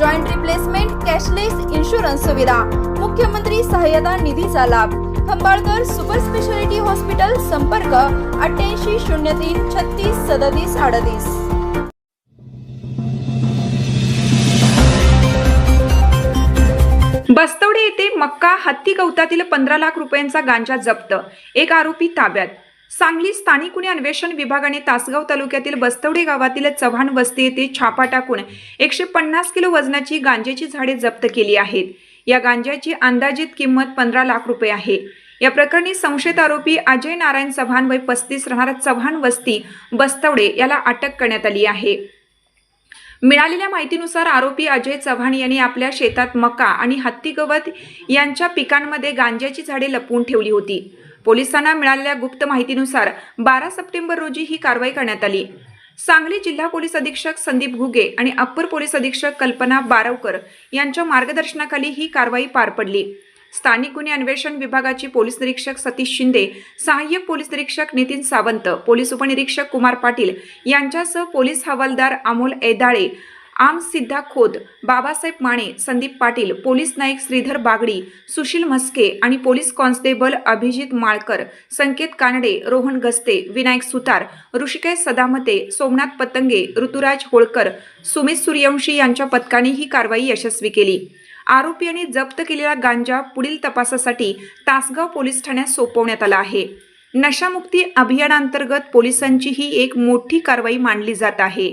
Joint replacement cashless insurance सुविधा. मुख्यमंत्री सहाय्यता निधीचा लाभ. खंबाळकर सुपर स्पेशालिटी हॉस्पिटल संपर्क अठ्ठ्याऐंशी शून्य तीन छत्तीस सदतीस अडतीस. बस्तवडे येथे मक्का हत्ती गवतातील पंधरा लाख रुपयांचा गांजा जप्त. एक आरोपी ताब्यात. सांगली स्थानिक गुन्हे अन्वेषण विभागाने तासगाव तालुक्यातील बस्तवडे गावातील चव्हाण वस्ती येथे छापा टाकून एकशे पन्नास किलो वजनाची गांज्याची झाडे जप्त केली आहेत. या गांजाची अंदाजित किंमत पंधरा लाख रुपये आहे. या प्रकरणी संशयित आरोपी अजय नारायण चव्हाण वय पस्तीस राहणारा चव्हाण वस्ती बस्तवडे याला अटक करण्यात आली आहे. मिळालेल्या माहितीनुसार आरोपी अजय चव्हाण यांनी आपल्या शेतात मका आणि हत्ती गवत यांच्या पिकांमध्ये गांजाची झाडे लपवून ठेवली होती. पोलिसांना मिळालेल्या गुप्त माहितीनुसार बारा सप्टेंबर रोजी ही कारवाई करण्यात आली. सांगली जिल्हा पोलीस अधीक्षक संदीप घुगे आणि अप्पर पोलीस अधीक्षक कल्पना बारवकर यांच्या मार्गदर्शनाखाली ही कारवाई पार पडली. स्थानिक गुन्हे अन्वेषण विभागाचे पोलीस निरीक्षक सतीश शिंदे सहाय्यक पोलीस निरीक्षक नितीन सावंत पोलीस उपनिरीक्षक कुमार पाटील यांच्यासह पोलीस हवालदार अमोल एदाळे आम सिद्धा खोत बाबासाहेब माने संदीप पाटील पोलीस नाईक श्रीधर बागडी सुशील म्हस्के आणि पोलीस कॉन्स्टेबल अभिजित माळकर संकेत कानडे रोहन गस्ते विनायक सुतार ऋषिकेश सदामते सोमनाथ पतंगे ऋतुराज होळकर सुमित सूर्यवंशी यांच्या पथकाने ही कारवाई यशस्वी केली. आरोपी आणि जप्त केलेला गांजा पुढील तपासासाठी तासगाव पोलीस ठाण्यात सोपवण्यात आला आहे. नशामुक्ती अभियानांतर्गत पोलिसांची ही एक मोठी कारवाई मानली जात आहे.